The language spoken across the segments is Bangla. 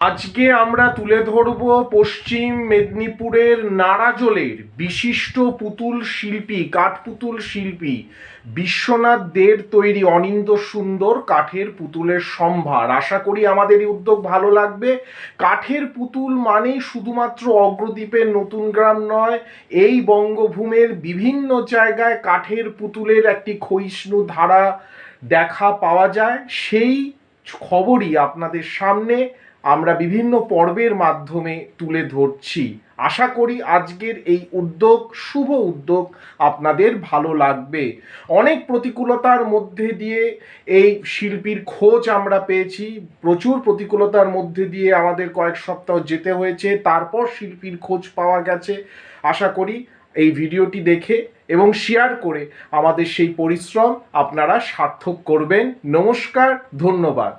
আজকে আমরা তুলে ধরব পশ্চিম মেদিনীপুরের নারাজলের বিশিষ্ট পুতুল শিল্পী, কাঠপুতুল শিল্পী বিশ্বনাথ দের তৈরি অনিন্দ সুন্দর কাঠের পুতুলের সম্ভার। আশা করি আমাদের এই উদ্যোগ ভালো লাগবে। কাঠের পুতুল মানেই শুধুমাত্র অগ্রদ্বীপের নতুন গ্রাম নয়, এই বঙ্গভূমের বিভিন্ন জায়গায় কাঠের পুতুলের একটি ক্ষয়িষ্ণু ধারা দেখা পাওয়া যায়। সেই খবরই আপনাদের সামনে। আমরা বিভিন্ন পর্বের মাধ্যমে তুলে ধরছি। আশা করি আজকের এই উদ্যোগ, শুভ উদ্যোগ আপনাদের ভালো লাগবে। অনেক প্রতিকূলতার মধ্যে দিয়ে এই শিল্পীর খোঁজ আমরা পেয়েছি। প্রচুর প্রতিকূলতার মধ্যে দিয়ে আমাদের কয়েক সপ্তাহ যেতে হয়েছে, তারপর শিল্পীর খোঁজ পাওয়া গেছে। আশা করি এই ভিডিওটি দেখে এবং শেয়ার করে আমাদের সেই পরিশ্রম আপনারা সার্থক করবেন। নমস্কার, ধন্যবাদ।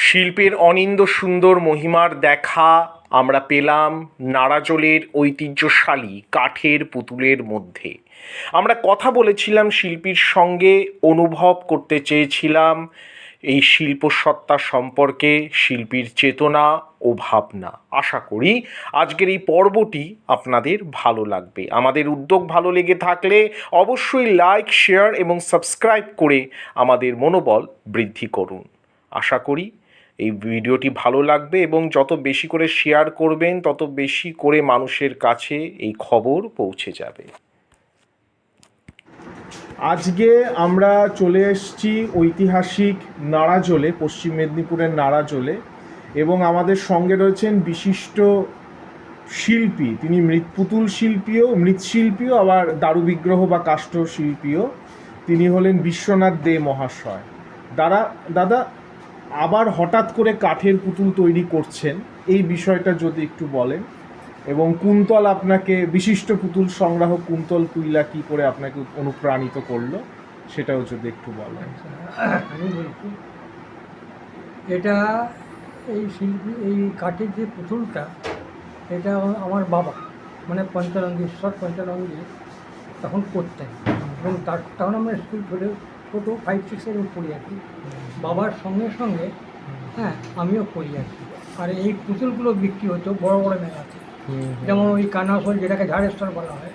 শিল্পের অনিন্দ সুন্দর মহিমার দেখা আমরা পেলাম নারাজলের ঐতিহ্যশালী কাঠের পুতুলের মধ্যে। আমরা কথা বলেছিলাম শিল্পীর সঙ্গে, অনুভব করতে চেয়েছিলাম এই শিল্পসত্তা সম্পর্কে, শিল্পীর চেতনা ও ভাবনা। আশা করি আজকের এই পর্বটি আপনাদের ভালো লাগবে। আমাদের উদ্যোগ ভালো লেগে থাকলে অবশ্যই লাইক শেয়ার এবং সাবস্ক্রাইব করে আমাদের মনোবল বৃদ্ধি করুন। আশা করি এই ভিডিওটি ভালো লাগবে এবং যত বেশি করে শেয়ার করবেন, তত বেশি করে মানুষের কাছে এই খবর পৌঁছে যাবে। আজকে আমরা চলে এসেছি ঐতিহাসিক নাড়াজলে, পশ্চিম মেদিনীপুরের নাড়াজলে এবং আমাদের সঙ্গে রয়েছেন বিশিষ্ট শিল্পী, তিনি মৃৎপুতুল শিল্পীও, মৃৎশিল্পীও, আবার দারু বিগ্রহ বা কাষ্ঠ শিল্পীও। তিনি হলেন বিশ্বনাথ দে মহাশয়। দাদা দাদা আবার হঠাৎ করে কাঠের পুতুল তৈরি করছেন। এই বিষয়টা যদি একটু বলেন। এবং কুন্তল আপনাকে বিশিষ্ট পুতুল সংগ্রাহক কুন্তল কুইলা কি করে আপনাকে অনুপ্রাণিত করল, সেটাও যদি একটু বলেন। এটা এই শিল্পী, এই কাঠের যে পুতুলটা, এটা আমার বাবা মানে পঞ্চানন্দ ঈশ্বর তখন করতেন। এবং তার তখন আমরা স্কুল ছোটো ছোটো ফাইভ সিক্সের পড়ি আর কি। বাবার সঙ্গে সঙ্গে হ্যাঁ আমিও করি আর কি। আর এই পুতুলগুলো বিক্রি হতো বড় বড় মেলাতে যেমন ওই কানাসল যেটাকে ঝাড়েশ্বর বলা হয়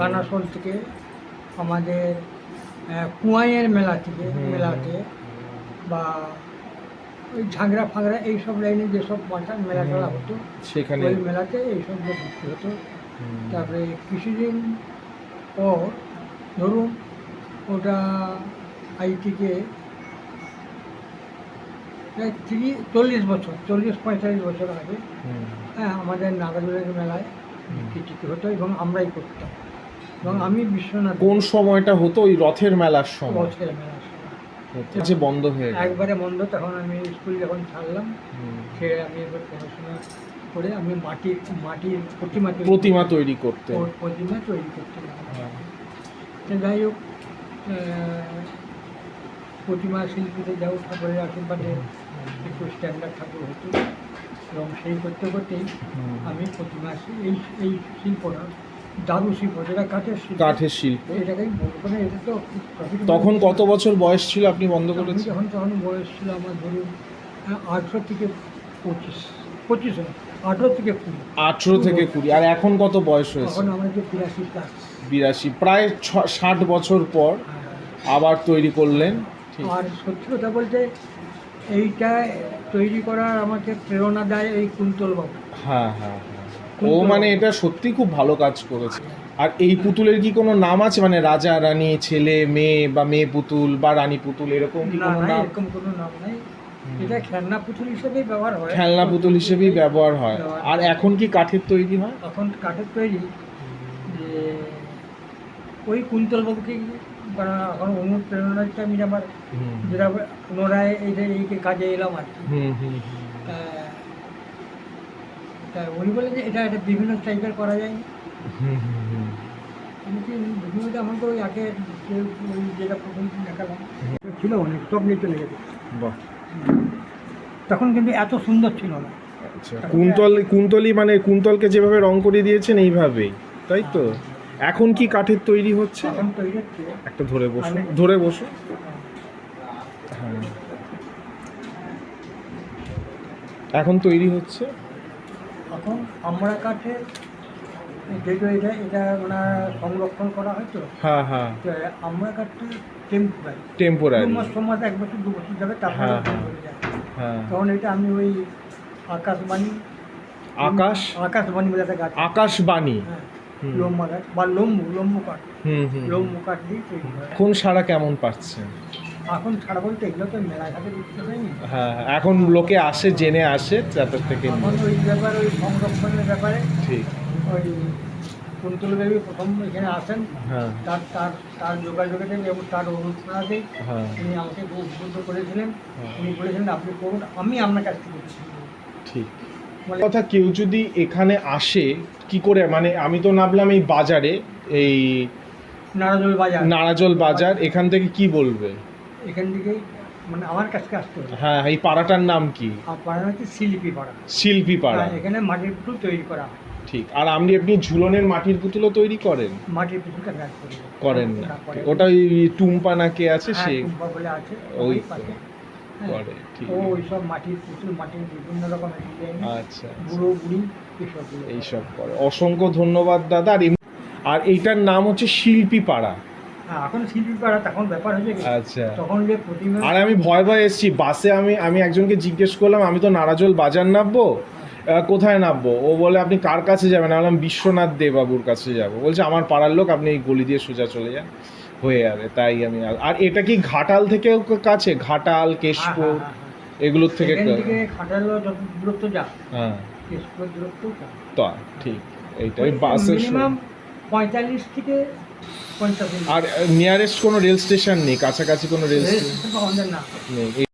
কানাসোল থেকে আমাদের কুয়াইয়ের মেলা থেকে মেলাতে বা ওই ঝাঁকড়া ফাঁকড়া এইসব লাইনে যেসব বাজার মেলা। টেলা হতো সেখানে। ওই মেলাতে এইসব বিক্রি হতো। তারপরে কিছুদিন পর ধরুন ওটা আই থেকে প্রায় তিরিশ চল্লিশ বছর চল্লিশ পঁয়তাল্লিশ বছর আগে হ্যাঁ আমাদের নাগাজুলের মেলায় বিক্রি হতো এবং আমরাই করতাম। এবং আমি বিশ্বনাথ কোন সময়টা হতো ওই রথের মেলার সময়? বছরের মেলার সময়। যে বন্ধ হয়ে একবারে বন্ধ তখন আমি স্কুল যখন ছাড়লাম। ছেড়ে আমি এবার পড়াশোনা করে আমি মাটির মাটির প্রতিমা প্রতিমা তৈরি করতে প্রতিমা তৈরি করতে। হ্যাঁ। যাই হোক প্রতিমা শিল্পীতে যাও ঠাকুরের আশীর্বাদে একটু স্ট্যান্ডার্ড ঠাকুর হতো এবং সেই করতে করতেই আমি প্রতিমা এই এই শিল্পটা দারু শিল্প যেটা কাঠের শিল্প কাঠের শিল্প। এটাকেই বলব না এটা তো তখন কত বছর বয়স ছিল আপনি বন্ধ করেছেন? যখন তখন বয়স ছিল আমার ধরুন আঠেরো থেকে পঁচিশ পঁচিশ আঠেরো থেকে কুড়ি। আঠেরো থেকে কুড়ি আর এখন কত বয়স হয়েছে? তখন আমার যে বিরাশি প্লাস বিরাশি প্রায় ছ- ষাট বছর পর আবার তৈরি করলেন। ঠিক। আর সত্যি কথা বলতে এইটা তৈরি করার আমাকে প্রেরণা দেয় এই কুন্তল বাবু হ্যাঁ হ্যাঁ হ্যাঁ। ও মানে এটা সত্যি খুব ভালো কাজ করেছে। আর এই পুতুলের কি কোনো নাম আছে? মানে রাজা রানী ছেলে মেয়ে বা মেয়ে পুতুল বা রানী পুতুল এরকম কি কোনো নাম? এরকম কোনো নাম নাই। এটা খেলনা পুতুল হিসেবেই ব্যবহার হয়। খেলনা পুতুল হিসেবেই ব্যবহার হয়। আর এখন কি কাঠের তৈরি হয়? এখন কাঠের তৈরি। ওই কুন্তল বাবুকে বা এখন অনুপ্রেরণাটা আমি আমার যেটা পুনরায় যে এই কাজে এলাম আর কি। উনি বলে যে এটা একটা বিভিন্ন টাইপের করা যায় হুম হুম হুম। আমি কি বিভিন্ন তো ওই আগে যেটা প্রথম দেখালাম। ছিল অনেক সব নিয়ে চলে গেছে। তখন কিন্তু এত সুন্দর ছিল না। আচ্ছা। কুন্তল কুন্তলি মানে কুন্তলকে যেভাবে রং করে দিয়েছেন এইভাবেই। তাই তো? এখন কি কাঠের তৈরি হচ্ছে? এখন একটা ধরে বসো। ধরে বসো। হ্যাঁ। এখন তৈরি হচ্ছে? এখন আমরা কাঠে যেহেতু এটা এটা ওনার সংরক্ষণ করা হয় তো। হ্যাঁ হ্যাঁ। আমরা কাঠটা টেম্পোরারি টেম্পোরারি মাস ছ মাস এক বছর দু বছর যাবে তারপরে হ্যাঁ, change হ্যাঁ। তখন এটা আমি ওই আকাশবাণী আকাশ? আকাশবাণী বলে একটা গাছ আকাশবাণী। হ্যাঁ। লম্বা গাছ বা লম্বু লম্বু কাঠ। হুম হুম লম্বু কাঠ দিয়ে তৈরি এখন সারা কেমন পাচ্ছেন এখন ছাড়া বলতে এগুলো তো মেলাঘাটে বিক্রি হয়নি হ্যাঁ হ্যাঁ, এখন লোকে আসে জেনে আসে তাদের থেকে এখন ওই ব্যাপার ওই সংরক্ষণের ব্যাপারে ঠিক। ওই কুন্তল দেবী প্রথম এখানে আসেন। হ্যাঁ। তার তার তার যোগাযোগে এবং তার অনুপ্রেরণাতেই হ্যাঁ। তিনি আমাকে উদ্বুদ্ধ করেছিলেন। উনি বলেছিলেন আপনি করুন আমি আপনার কাছ থেকে ঠিক। কথা কেউ যদি এখানে আসে কি করে? মানে আমি তো নামলাম এই বাজারে এই নারাজল বাজার। নারাজল বাজার এখান থেকে কি বলবে? এখান থেকে মানে আমার কাছকে আসতে হবে। হ্যাঁ এই পাড়াটার নাম কি? পাড়া হচ্ছে শিল্পী পাড়া। শিল্পী পাড়া। হ্যাঁ, এখানে মাটির পুতুল তৈরি করা হয়। ঠিক আর আপনি আপনি ঝুলনের মাটির পুতুলও তৈরি করেন? মাটির করি করেন না। ওটা ওই টুম্পা না কে আছে হ্যাঁ, সে? টুম্পা বলে আছে ওই। করে ঠিক ও মাটির পুতুল মাটির বিভিন্ন রকমের ডিজাইন আচ্ছা বুড়ো বুড়ি এসবগুলো এইসব করে। অসংখ্য ধন্যবাদ দাদা। আর আর এইটার নাম হচ্ছে শিল্পী পাড়া হ্যাঁ এখন শিল্পী পাড়া তখন ব্যাপার হয়েছে আচ্ছা। তখন যে প্রতিমা আর আমি ভয় ভয় এসেছি। বাসে আমি আমি একজনকে জিজ্ঞেস করলাম আমি তো নারাজল বাজার নামবো? কোথায় নামবো? ও বলে আপনি কার কাছে যাবেন? আমি বললাম বিশ্বনাথ দে বাবুর কাছে যাব। বলছে আমার পাড়ার লোক আপনি এই গলি দিয়ে সোজা চলে যান। হয়ে যাবে তাই আমি আর- এটা কি ঘাটাল থেকে কাছে? ঘাটাল হ্যাঁ, কেশপুর হ্যাঁ, হ্যাঁ, এগুলোর হ্যাঁ। থেকে ঘাটাল দূরত্ব যা হ্যাঁ। কেশপুর দূরত্ব যা তো ঠিক। এইটা বাসে পঁয়তাল্লিশ থেকে আর নিয়ারেস্ট কোনো রেল স্টেশন নেই? কাছাকাছি কোনো রেল স্টেশন নেই।